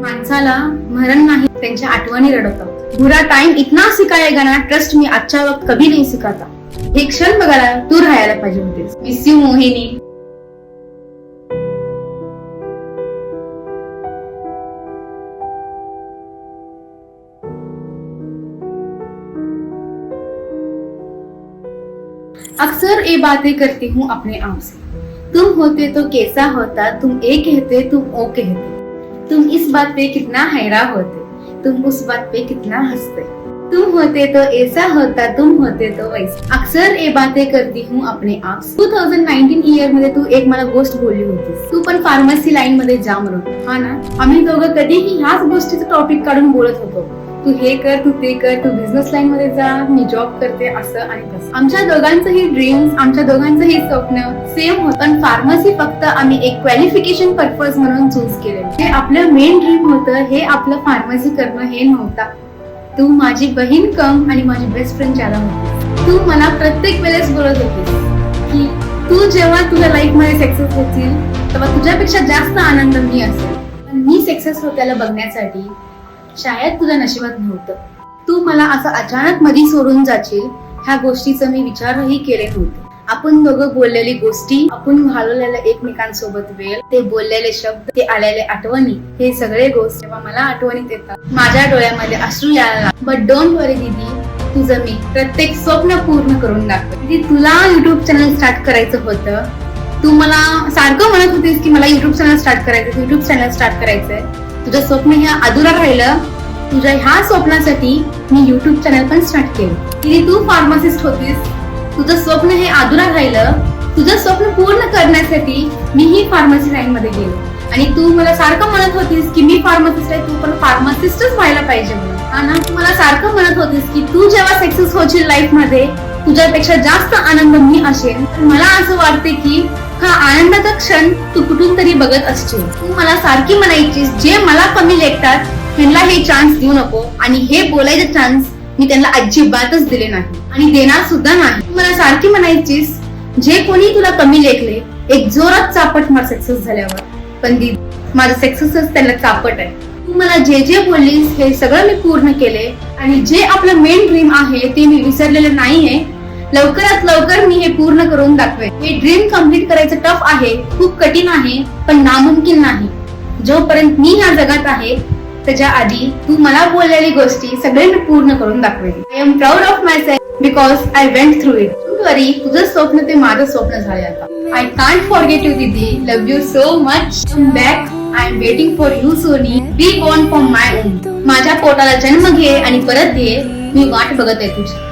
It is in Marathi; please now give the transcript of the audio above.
माणसाला मरण नाही त्यांच्या आठवणी रडवतात. बुरा टाइम इतना सिकायगा ना ट्रस्ट मी आजच्या वक्त कभी नाही सिखाता. हे क्षण बघायला तू राहायला पाहिजे होतेस मिस यू मोहिनी. अक्सर ये बातें करती हूँ अपने आप से. तुम होते तो कैसा होता तुम ए कहते तुम ओ कहते. तुम इस बात पे कितना हैरा होते तुम उस बात पे कितना हंसते। तुम होते तो ऐसा होता तुम होते तो वैसा। अक्सर ये बातें करती हूँ अपने आप टू थाउजंड नाईन्टीन इयरमध्ये तू एक मला गोष्ट बोलली होतीस तू पण फार्मसी लाईन मध्ये जाम म्हणून हा ना? आम्ही दोघं कधीही ह्याच गोष्टीचं टॉपिक काढून बोलत होतो. तू हे कर तू ते कर तू बिझनेस लाईन मध्ये जा मी जॉब करते असं आणि तसं. आमच्या दोघांचंही ड्रीम्स आमच्या दोघांचंही स्वप्न सेम होतं. पण फार्मसी फक्त आम्ही एक क्वालिफिकेशन पर्पज म्हणून चूज केले. हे आपलं मेन ड्रीम होतं हे आपलं फार्मसी करणं हे नव्हता. तू माझी बहीण कम आणि माझी बेस्ट फ्रेंड ज्यादा होती तू मला प्रत्येक वेळेस बोलत होतीस की तू जेव्हा तुझ्या लाईफमध्ये सक्सेस होतील तेव्हा तुझ्यापेक्षा जास्त आनंद मी असेल. पण मी सक्सेस होत्याला बघण्यासाठी शायद तुझ्या नशिबात नव्हतं. तू मला असं अचानक मधी सोडून जाशील ह्या गोष्टीचं मी विचारही केले नव्हते. आपण दोघं बोललेली गोष्टी आपण घालवलेल्या एकमेकांसोबत वेळ ते बोललेले शब्द ते आलेले आठवणी हे सगळे गोष्ट जेव्हा मला आठवणीत येतात माझ्या डोळ्यामध्ये अश्रू यायला बट डोंट वरी दिदी तुझं मी प्रत्येक स्वप्न पूर्ण करून दाखव दिदी तुला युट्यूब चॅनल स्टार्ट करायचं होतं. तू मला सारखं म्हणत होतीस की मला युट्यूब चॅनल स्टार्ट करायचं युट्यूब चॅनल स्टार्ट करायचंय. तुझं स्वप्न हे अधुरा राहिलं. तुझ्या ह्या स्वप्नासाठी मी युट्यूब चॅनल पण स्टार्ट केलं. तिथे तू फार्मासिस्ट होतीस. तुझं स्वप्न हे अधुरा राहिलं. तुझं स्वप्न पूर्ण करण्यासाठी मी ही फार्मसी लाईन मध्ये गेलो. आणि तू मला सारखं म्हणत होतीस की मी फार्मसिस्ट आहे तू पण फार्मसिस्टच व्हायला पाहिजे म्हणून. तू मला सारखं म्हणत होतीस की तू जेव्हा सक्सेस होशील लाईफमध्ये तुझ्यापेक्षा जास्त आनंद मी असेल मला असं वाटते की हा आनंदाचा क्षण तू कुठून तरी बघत असतो तू मला सारखी म्हणायचीस जे मला कमी लेखतात त्यांना हे चान्स देऊ नको. आणि हे बोलायचे चान्स मी त्यांना अजिबातच दिले नाही. आणि देणार सुद्धा नाही. तू मला सारखी म्हणायचीस जे कोणी तुला कमी लेखले एक जोरात चापट मार सक्सेस झाल्यावर. पण दी माझं सक्सेसच त्यांना चापट आहे. तू मला जे जे बोललीस हे सगळं मी पूर्ण केले. आणि जे आपलं मेन ड्रीम आहे ते मी विसरलेलं नाहीये. लवकरात लवकर मी हे पूर्ण करून दाखवे हे ड्रीम कंप्लीट करायचं टफ आहे खूप कठीण आहे पण नामुमकिन नाही. जोपर्यंत मी ह्या जगात आहे त्याच्या आधी तू मला बोललेली गोष्टी सगळे मी पूर्ण करून दाखवे I am proud of myself because I went through it वरी तुझं स्वप्न ते माझं स्वप्न झाले आता. आय कांट फॉरगेट यू दिदी. Love you so much come back I am waiting for you Soni be born for my own माझ्या पोटाला जन्म घे आणि परत घे. मी वाट बघत आहे तुझी.